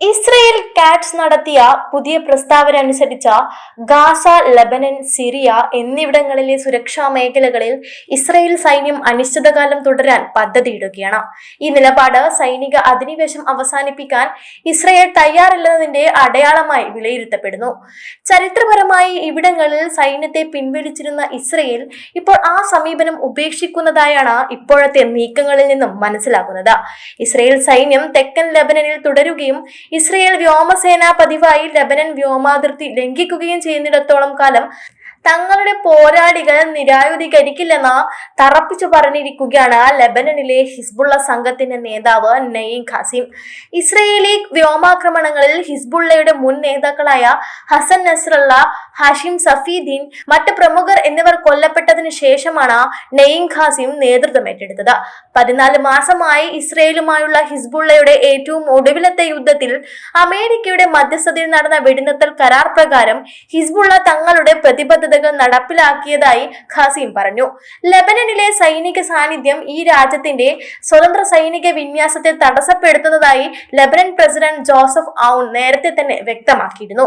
Israel Katz നടത്തിയ പുതിയ പ്രസ്താവന അനുസരിച്ച ഗാസ ലബനൻ സിറിയ എന്നിവിടങ്ങളിലെ സുരക്ഷാ മേഖലകളിൽ ഇസ്രയേൽ സൈന്യം അനിശ്ചിതകാലം തുടരാൻ പദ്ധതിയിടുകയാണ്. ഈ നിലപാട് സൈനിക അധിനിവേശം അവസാനിപ്പിക്കാൻ ഇസ്രയേൽ തയ്യാറല്ലെന്നതിന്റെ അടയാളമായി വിലയിരുത്തപ്പെടുന്നു. ചരിത്രപരമായി ഇവിടങ്ങളിൽ സൈന്യത്തെ പിൻവലിച്ചിരുന്ന ഇസ്രയേൽ ഇപ്പോൾ ആ സമീപനം ഉപേക്ഷിക്കുന്നതായാണ് ഇപ്പോഴത്തെ നീക്കങ്ങളിൽ നിന്നും മനസ്സിലാക്കുന്നത് ഇസ്രയേൽ സൈന്യം തെക്കൻ ലബനനിൽ തുടരുകയും ഇസ്രയേൽ വ്യോമസേന പതിവായി ലബനൻ വ്യോമാതിർത്തി ലംഘിക്കുകയും ചെയ്യുന്നിടത്തോളം കാലം തങ്ങളുടെ പോരാളികൾ നിരായുധീകരിക്കില്ലെന്ന് തറപ്പിച്ചു പറഞ്ഞിരിക്കുകയാണ് ലബനനിലെ ഹിസ്ബുള്ള സംഘത്തിന്റെ നേതാവ് നയീം ഖാസിം. ഇസ്രയേലി വ്യോമാക്രമണങ്ങളിൽ ഹിസ്ബുള്ളയുടെ മുൻ നേതാക്കളായ ഹസൻ നസ്രല്ല ഹാഷിം സഫീദീൻ മറ്റ് പ്രമുഖർ എന്നിവർ കൊല്ലപ്പെട്ടതിനു ശേഷമാണ് നെയ്യം ഖാസിം നേതൃത്വം ഏറ്റെടുത്തത്. പതിനാല് മാസമായി ഇസ്രയേലുമായുള്ള ഹിസ്ബുള്ളയുടെ ഏറ്റവും ഒടുവിലത്തെ യുദ്ധത്തിൽ അമേരിക്കയുടെ മധ്യസ്ഥതയിൽ നടന്ന വെടിനിർത്തൽ കരാർ പ്രകാരം ഹിസ്ബുള്ള തങ്ങളുടെ പ്രതിബദ്ധതകൾ നടപ്പിലാക്കിയതായി ഖാസിം പറഞ്ഞു. ലബനനിലെ സൈനിക സാന്നിധ്യം ഈ രാജ്യത്തിന്റെ സ്വതന്ത്ര സൈനിക വിന്യാസത്തെ തടസ്സപ്പെടുത്തുന്നതായി ലബനൻ പ്രസിഡന്റ് ജോസഫ് ഔൺ നേരത്തെ തന്നെ വ്യക്തമാക്കിയിരുന്നു.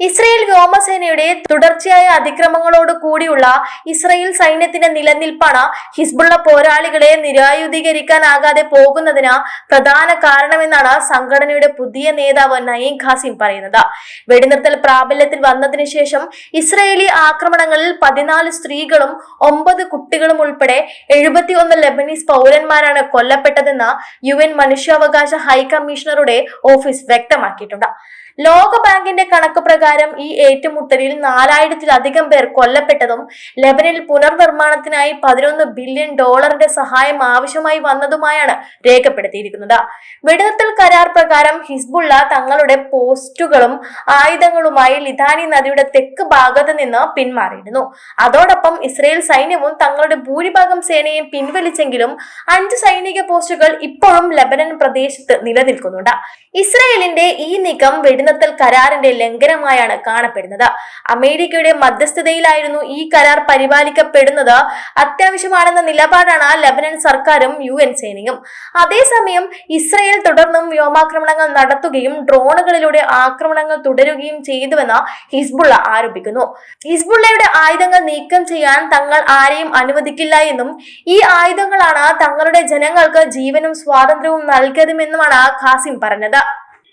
ഇസ്രയേൽ വ്യോമസേനയുടെ തുടർച്ചയായ അതിക്രമങ്ങളോട് കൂടിയുള്ള ഇസ്രയേൽ സൈന്യത്തിന്റെ നിലനിൽപ്പാണ് ഹിസ്ബുള്ള പോരാളികളെ നിരായുധീകരിക്കാനാകാതെ പോകുന്നതിന് പ്രധാന കാരണമെന്നാണ് സംഘടനയുടെ പുതിയ നേതാവ് നയീം ഖാസിം പറയുന്നത്. വെടിനിർത്തൽ പ്രാബല്യത്തിൽ വന്നതിനു ശേഷം ഇസ്രയേലി ആക്രമണങ്ങളിൽ പതിനാല് സ്ത്രീകളും ഒമ്പത് കുട്ടികളും ഉൾപ്പെടെ എഴുപത്തിയൊന്ന് ലെബനീസ് പൗരന്മാരാണ് കൊല്ലപ്പെട്ടതെന്ന് യു എൻ മനുഷ്യാവകാശ ഹൈക്കമ്മീഷണറുടെ ഓഫീസ് വ്യക്തമാക്കിയിട്ടുണ്ട്. ലോകബാങ്കിന്റെ കണക്ക് പ്രകാരം ഈ ഏറ്റുമുട്ടലിൽ നാലായിരത്തിലധികം പേർ കൊല്ലപ്പെട്ടതും ലെബനിൽ പുനർനിർമ്മാണത്തിനായി പതിനൊന്ന് ബില്യൺ ഡോളറിന്റെ സഹായം ആവശ്യമായി വന്നതുമായാണ് രേഖപ്പെടുത്തിയിരിക്കുന്നത്. വെടിനിർത്തൽ കരാർ പ്രകാരം ഹിസ്ബുള്ള തങ്ങളുടെ പോസ്റ്റുകളും ആയുധങ്ങളുമായി ലിതാനി നദിയുടെ തെക്ക് ഭാഗത്ത് നിന്ന് പിന്മാറിയിരുന്നു. അതോടൊപ്പം ഇസ്രയേൽ സൈന്യവും തങ്ങളുടെ ഭൂരിഭാഗം സേനയും പിൻവലിച്ചെങ്കിലും അഞ്ച് സൈനിക പോസ്റ്റുകൾ ഇപ്പോഴും ലബനൻ പ്രദേശത്ത് നിലനിൽക്കുന്നുണ്ട്. ഇസ്രയേലിന്റെ ഈ നീക്കം വെടിനിർത്തൽ കരാറിന്റെ ലംഘനമായാണ് കാണപ്പെടുന്നത്. അമേരിക്കയുടെ മധ്യസ്ഥതയിലായിരുന്നു ഈ കരാർ പരിപാലിക്കപ്പെടുന്നത്. അത്യാവശ്യമാണെന്ന നിലപാടാണ് ലബനൻ സർക്കാരും യു എൻ സേനയും അതേസമയം ഇസ്രയേൽ തുടർന്നും വ്യോമാക്രമണങ്ങൾ നടത്തുകയും ഡ്രോണുകളിലൂടെ ആക്രമണങ്ങൾ തുടരുകയും ചെയ്തുവെന്ന് ഹിസ്ബുള്ള ആരോപിക്കുന്നു. ഹിസ്ബുള്ളയുടെ ആയുധങ്ങൾ നീക്കം ചെയ്യാൻ തങ്ങൾ ആരെയും അനുവദിക്കില്ല എന്നും ഈ ആയുധങ്ങളാണ് തങ്ങളുടെ ജനങ്ങൾക്ക് ജീവനും സ്വാതന്ത്ര്യവും നൽകിയതുമെന്നുമാണ് ഖാസിം പറഞ്ഞത്.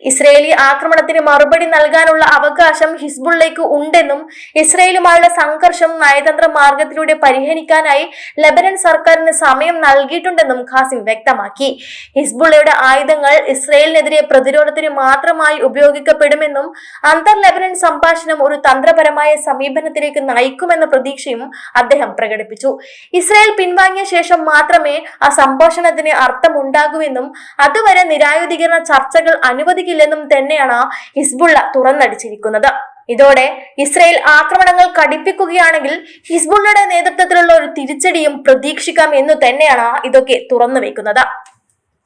ഇസ്രയേലി ആക്രമണത്തിന് മറുപടി നൽകാനുള്ള അവകാശം ഹിസ്ബുള്ളയ്ക്ക് ഉണ്ടെന്നും ഇസ്രയേലുമായുള്ള സംഘർഷം നയതന്ത്ര മാർഗത്തിലൂടെ പരിഹരിക്കാനായി ലബനൻ സർക്കാരിന് സമയം നൽകിയിട്ടുണ്ടെന്നും ഖാസിം വ്യക്തമാക്കി. ഹിസ്ബുള്ളയുടെ ആയുധങ്ങൾ ഇസ്രയേലിനെതിരെ പ്രതിരോധത്തിന് മാത്രമായി ഉപയോഗിക്കപ്പെടുമെന്നും അന്തർ ലബനൻ സംഭാഷണം ഒരു തന്ത്രപരമായ സമീപനത്തിലേക്ക് നയിക്കുമെന്ന പ്രതീക്ഷയും അദ്ദേഹം പ്രകടിപ്പിച്ചു. ഇസ്രയേൽ പിൻവാങ്ങിയ ശേഷം മാത്രമേ ആ സംഭാഷണത്തിന് അർത്ഥമുണ്ടാകൂവെന്നും അതുവരെ നിരായുധീകരണ ചർച്ചകൾ അനുവദിക്കില്ലെന്നും തന്നെയാണ് ഹിസ്ബുള്ള തുറന്നടിച്ചിരിക്കുന്നത്. ഇതോടെ ഇസ്രയേൽ ആക്രമണങ്ങൾ കടുപ്പിക്കുകയാണെങ്കിൽ ഹിസ്ബുള്ളയുടെ നേതൃത്വത്തിലുള്ള ഒരു തിരിച്ചടിയും പ്രതീക്ഷിക്കാം എന്നു തന്നെയാണ് ഇതൊക്കെ തുറന്നു വെക്കുന്നത്